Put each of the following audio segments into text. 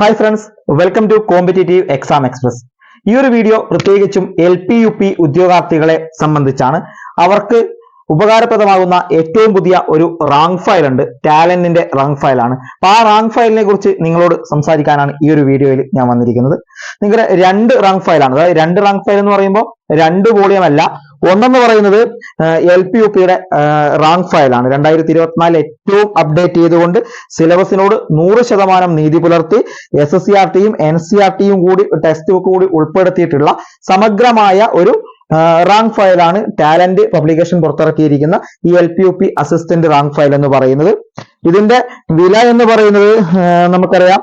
Hi friends welcome to competitive exam express ഈ ഒരു video പ്രത്യേകിച്ചും എൽ പി യു പി ഉദ്യോഗാർത്ഥികളെ സംബന്ധിച്ചാണ്. അവർക്ക് ഉപകാരപ്രദമാകുന്ന ഏറ്റവും പുതിയ ഒരു റാങ്ക് ഫയൽ ഉണ്ട്. ടാലന്റിന്റെ റാങ്ക് ഫയലാണ് അപ്പൊ ആ റാങ്ക് ഫയലിനെ കുറിച്ച് നിങ്ങളോട് സംസാരിക്കാനാണ് ഈ ഒരു വീഡിയോയിൽ ഞാൻ വന്നിരിക്കുന്നത്. നിങ്ങളുടെ രണ്ട് റാങ്ക് ഫയലാണ് അതായത് രണ്ട് റാങ്ക് ഫയൽ എന്ന് പറയുമ്പോൾ രണ്ട് വോളിയം അല്ല ഒന്നെന്ന് പറയുന്നത് എൽ പി യു പിയുടെ റാങ്ക് ഫയലാണ് രണ്ടായിരത്തി ഇരുപത്തിനാലിൽ ഏറ്റവും അപ്ഡേറ്റ് ചെയ്തുകൊണ്ട് സിലബസിനോട് നൂറ് ശതമാനം നീതി പുലർത്തി എസ് എസ് സി ആർ ടിയും എൻ സി ആർ ടിയും കൂടി ടെക്സ്റ്റ് ബുക്ക് കൂടി ഉൾപ്പെടുത്തിയിട്ടുള്ള സമഗ്രമായ ഒരു റാങ്ക് ഫയലാണ് ടാലന്റ് പബ്ലിക്കേഷൻ പുറത്തിറക്കിയിരിക്കുന്ന ഈ L P U P assistant rank file എന്ന് പറയുന്നത്. ഇതിന്റെ വില എന്ന് പറയുന്നത് നമുക്കറിയാം.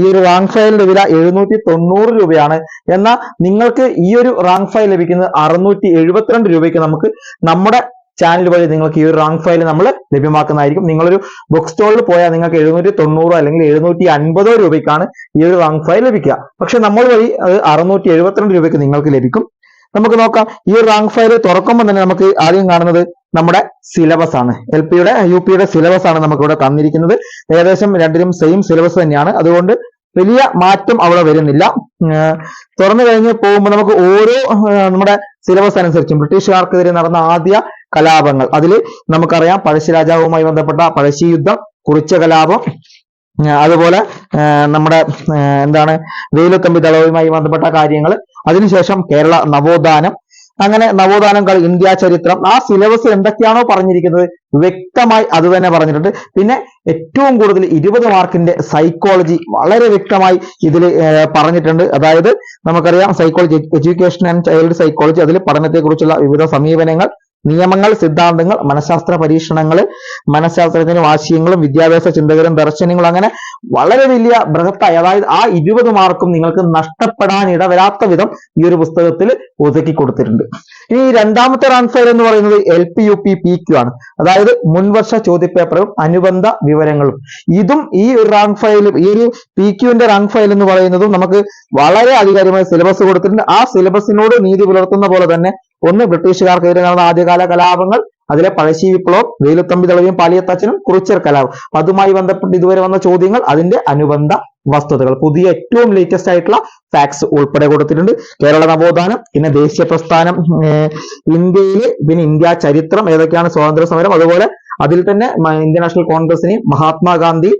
ഈ ഒരു റാങ്ക് ഫയലിന്റെ വില എഴുന്നൂറ്റി തൊണ്ണൂറ് രൂപയാണ്. എന്നാൽ നിങ്ങൾക്ക് ഈ ഒരു റാങ്ക് ഫയൽ ലഭിക്കുന്നത് അറുന്നൂറ്റി എഴുപത്തിരണ്ട് രൂപയ്ക്ക് നമുക്ക് നമ്മുടെ ചാനൽ വഴി നിങ്ങൾക്ക് ഈ ഒരു റാങ്ക് ഫയൽ നമ്മൾ ലഭ്യമാക്കുന്നതായിരിക്കും. നിങ്ങളൊരു ബുക്ക് സ്റ്റോളിൽ പോയാൽ നിങ്ങൾക്ക് എഴുന്നൂറ്റി തൊണ്ണൂറോ അല്ലെങ്കിൽ എഴുന്നൂറ്റി അൻപതോ രൂപയ്ക്കാണ് ഈ ഒരു റാങ്ക് ഫയൽ ലഭിക്കുക. പക്ഷെ നമ്മൾ വഴി അത് അറുന്നൂറ്റി എഴുപത്തിരണ്ട് രൂപയ്ക്ക് നിങ്ങൾക്ക് ലഭിക്കും. നമുക്ക് നോക്കാം. ഈ ഒരു റാങ്ക് ഫയൽ തുറക്കുമ്പോൾ തന്നെ നമുക്ക് ആദ്യം കാണുന്നത് നമ്മുടെ സിലബസ് ആണ്. എൽ പിയുടെ യു പിയുടെ സിലബസ് ആണ് നമുക്കിവിടെ തന്നിരിക്കുന്നത്. ഏകദേശം രണ്ടിലും സെയിം സിലബസ് തന്നെയാണ്. അതുകൊണ്ട് വലിയ മാറ്റം അവിടെ വരുന്നില്ല. തുറന്നു കഴിഞ്ഞ് പോകുമ്പോൾ നമുക്ക് ഓരോ നമ്മുടെ സിലബസ് അനുസരിച്ചും ബ്രിട്ടീഷുകാർക്കെതിരെ നടന്ന ആദ്യ കലാപങ്ങൾ. അതിൽ നമുക്കറിയാം പഴശ്ശിരാജാവുമായി ബന്ധപ്പെട്ട പഴശ്ശി യുദ്ധം കുറിച്ച കലാപം അതുപോലെ നമ്മുടെ എന്താണ് വെയിലത്തമ്പി ദളവുമായി ബന്ധപ്പെട്ട കാര്യങ്ങൾ അതിനുശേഷം കേരള നവോത്ഥാനം. അങ്ങനെ നവോത്ഥാനം കളി ഇന്ത്യ ചരിത്രം. ആ സിലബസ് എന്തൊക്കെയാണോ പറഞ്ഞിരിക്കുന്നത് വ്യക്തമായി അത് തന്നെ പറഞ്ഞിട്ടുണ്ട്. പിന്നെ ഏറ്റവും കൂടുതൽ ഇരുപത് മാർക്കിന്റെ സൈക്കോളജി വളരെ വ്യക്തമായി ഇതിൽ പറഞ്ഞിട്ടുണ്ട്. അതായത് നമുക്കറിയാം psychology education and child psychology അതിൽ പഠനത്തെക്കുറിച്ചുള്ള വിവിധ സമീപനങ്ങൾ നിയമങ്ങൾ സിദ്ധാന്തങ്ങൾ മനഃശാസ്ത്ര പരീക്ഷണങ്ങൾ മനഃശാസ്ത്രത്തിനും ആശയങ്ങളും വിദ്യാഭ്യാസ ചിന്തകരും ദർശനങ്ങളും അങ്ങനെ വളരെ വലിയ ബൃഹത്തായി അതായത് ആ ഇരുപത് മാർക്കും നിങ്ങൾക്ക് നഷ്ടപ്പെടാൻ ഇടവരാത്ത വിധം ഈ ഒരു പുസ്തകത്തിൽ ഒതുക്കി കൊടുത്തിട്ടുണ്ട്. ഇനി രണ്ടാമത്തെ ആൻസർ എന്ന് പറയുന്നത് L P U P P Q ആണ്. അതായത് മുൻവർഷ ചോദ്യപേപ്പറും അനുബന്ധ വിവരങ്ങളും. ഇതും ഈ ഒരു റാങ്ക് ഫയലും ഈ ഒരു പി ക്യുവിന്റെ റാങ്ക് ഫയൽ എന്ന് പറയുന്നതും നമുക്ക് വളരെ അധികാരികമായ സിലബസ് കൊടുത്തിട്ടുണ്ട്. ആ സിലബസിനോട് നീതി പുലർത്തുന്ന പോലെ തന്നെ ഒന്ന് ബ്രിട്ടീഷുകാർക്കെതിരെ നടന്ന ആദ്യകാല കലാപങ്ങൾ അതിലെ പഴശ്ശി വിപ്ലവം വേലുത്തമ്പി തളവിയും പാലിയത്തച്ഛനും കുറിച്ചർ കലാപം അതുമായി ബന്ധപ്പെട്ട് ഇതുവരെ വന്ന ചോദ്യങ്ങൾ അതിന്റെ അനുബന്ധ വസ്തുതകൾ. പുതിയ ഏറ്റവും ലേറ്റസ്റ്റ് ആയിട്ടുള്ള ഫാക്ട്സ് ഉൾപ്പെടെ കൊടുത്തിട്ടുണ്ട്. കേരള നവോത്ഥാനം പിന്നെ ദേശീയ പ്രസ്ഥാനം ഇന്ത്യയിൽ പിന്നെ ഇന്ത്യ ചരിത്രം ഏതൊക്കെയാണ് സ്വാതന്ത്ര്യ സമരം അതുപോലെ അതിൽ തന്നെ ഇന്ത്യൻ നാഷണൽ കോൺഗ്രസിനെ മഹാത്മാഗാന്ധി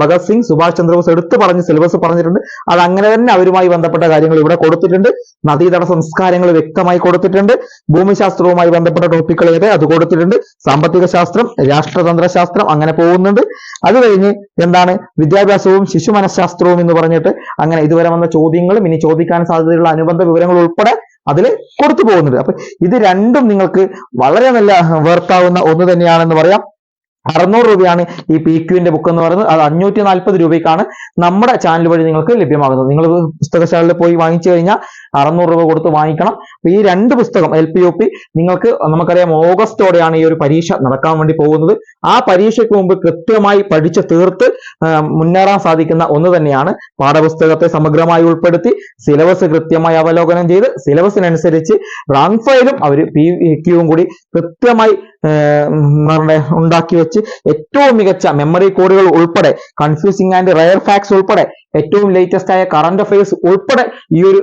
ഭഗത് സിംഗ് സുഭാഷ് ചന്ദ്രബോസ് എടുത്തു പറഞ്ഞ് സിലബസ് പറഞ്ഞിട്ടുണ്ട്. അത് അങ്ങനെ തന്നെ അവരുമായി ബന്ധപ്പെട്ട കാര്യങ്ങൾ ഇവിടെ കൊടുത്തിട്ടുണ്ട്. നദീതട സംസ്കാരങ്ങൾ വ്യക്തമായി കൊടുത്തിട്ടുണ്ട്. ഭൂമിശാസ്ത്രവുമായി ബന്ധപ്പെട്ട ടോപ്പിക്കുകൾ ഏത് അത് കൊടുത്തിട്ടുണ്ട്. സാമ്പത്തിക ശാസ്ത്രം രാഷ്ട്രതന്ത്ര ശാസ്ത്രം അങ്ങനെ പോകുന്നുണ്ട്. അത് കഴിഞ്ഞ് എന്താണ് വിദ്യാഭ്യാസവും ശിശു മനഃശാസ്ത്രവും എന്ന് പറഞ്ഞിട്ട് അങ്ങനെ ഇതുവരെ വന്ന ചോദ്യങ്ങളും ഇനി ചോദിക്കാൻ സാധ്യതയുള്ള അനുബന്ധ വിവരങ്ങൾ ഉൾപ്പെടെ അതിൽ കൊടുത്തു പോകുന്നുണ്ട്. അപ്പൊ ഇത് രണ്ടും നിങ്ങൾക്ക് വളരെ നല്ല വർത്താവുന്ന ഒന്ന് തന്നെയാണെന്ന് പറയാം. അറുന്നൂറ് രൂപയാണ് ഈ പി ക്യുവിന്റെ ബുക്ക് എന്ന് പറയുന്നത്. അത് അഞ്ഞൂറ്റി നാൽപ്പത് രൂപയ്ക്കാണ് നമ്മുടെ ചാനൽ വഴി നിങ്ങൾക്ക് ലഭ്യമാകുന്നത്. നിങ്ങൾ പുസ്തകശാലയിൽ പോയി വാങ്ങിച്ചു കഴിഞ്ഞാൽ അറുന്നൂറ് രൂപ കൊടുത്ത് വാങ്ങിക്കണം. ഈ രണ്ട് പുസ്തകം എൽ പി യു പി നിങ്ങൾക്ക് നമുക്കറിയാം ഓഗസ്റ്റോടെയാണ് ഈ ഒരു പരീക്ഷ നടക്കാൻ വേണ്ടി പോകുന്നത്. ആ പരീക്ഷയ്ക്ക് മുമ്പ് കൃത്യമായി പഠിച്ച് തീർത്ത് മുന്നേറാൻ സാധിക്കുന്ന ഒന്ന് തന്നെയാണ്. പാഠപുസ്തകത്തെ സമഗ്രമായി ഉൾപ്പെടുത്തി സിലബസ് കൃത്യമായി അവലോകനം ചെയ്ത് സിലബസിനനുസരിച്ച് റാങ്ക് ഫയലും അവർ പി ക്യൂവും കൂടി കൃത്യമായി ഉണ്ടാക്കി വെച്ച് ഏറ്റവും മികച്ച മെമ്മറി കോഡുകൾ ഉൾപ്പെടെ കൺഫ്യൂസിംഗ് ആൻഡ് റയർ ഫാക്ട്സ് ഉൾപ്പെടെ ഏറ്റവും ലേറ്റസ്റ്റ് ആയ കറണ്ട് അഫയേഴ്സ് ഉൾപ്പെടെ ഈ ഒരു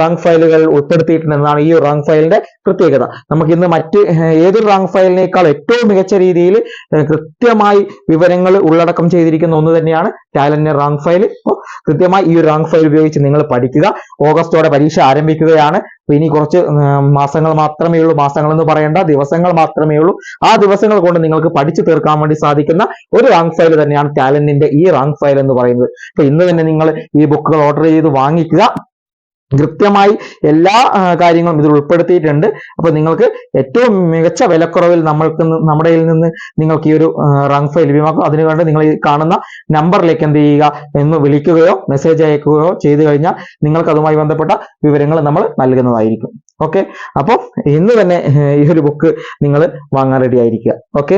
റാങ്ക് ഫയലുകൾ ഉൾപ്പെടുത്തിയിട്ടുണ്ടെന്നാണ് ഈ റാങ്ക് ഫയലിന്റെ പ്രത്യേകത. നമുക്ക് ഇന്ന് മറ്റ് ഏതൊരു റാങ്ക് ഫയലിനേക്കാൾ ഏറ്റവും മികച്ച രീതിയിൽ കൃത്യമായി വിവരങ്ങൾ ഉള്ളടക്കം ചെയ്തിരിക്കുന്ന ഒന്ന് തന്നെയാണ് ടാലന്റ് റാങ്ക് ഫയൽ കൃത്യമായി ഈ ഒരു റാങ്ക് ഫയൽ ഉപയോഗിച്ച് നിങ്ങൾ പഠിക്കുക. ഓഗസ്റ്റോടെ പരീക്ഷ ആരംഭിക്കുകയാണ്. അപ്പൊ ഇനി കുറച്ച് മാസങ്ങൾ മാത്രമേ ഉള്ളൂ. മാസങ്ങൾ എന്ന് പറയേണ്ട ദിവസങ്ങൾ മാത്രമേ ഉള്ളൂ. ആ ദിവസങ്ങൾ കൊണ്ട് നിങ്ങൾക്ക് പഠിച്ചു തീർക്കാൻ വേണ്ടി സാധിക്കുന്ന ഒരു റാങ്ക് ഫയൽ തന്നെയാണ് ടാലന്റിന്റെ ഈ റാങ്ക് ഫയൽ എന്ന് പറയുന്നത്. അപ്പൊ ഇന്ന് തന്നെ നിങ്ങൾ ഈ ബുക്കുകൾ ഓർഡർ ചെയ്ത് വാങ്ങിക്കുക. കൃത്യമായി എല്ലാ കാര്യങ്ങളും ഇതിൽ ഉൾപ്പെടുത്തിയിട്ടുണ്ട്. അപ്പൊ നിങ്ങൾക്ക് ഏറ്റവും മികച്ച വിലക്കുറവിൽ നമ്മൾക്ക് നമ്മുടെ നിന്ന് നിങ്ങൾക്ക് ഈ ഒരു റാങ്ക് ഫയൽ ലഭ്യമാക്കും. അതിനുവേണ്ടി നിങ്ങൾ ഈ കാണുന്ന നമ്പറിലേക്ക് എന്ത് ചെയ്യുക എന്ന് വിളിക്കുകയോ മെസ്സേജ് അയക്കുകയോ ചെയ്തു കഴിഞ്ഞാൽ നിങ്ങൾക്ക് അതുമായി ബന്ധപ്പെട്ട വിവരങ്ങൾ നമ്മൾ നൽകുന്നതായിരിക്കും. ഓക്കെ അപ്പോൾ ഇന്ന് തന്നെ ഈ ഒരു ബുക്ക് നിങ്ങൾ വാങ്ങാൻ റെഡി ആയിരിക്കുക. ഓക്കെ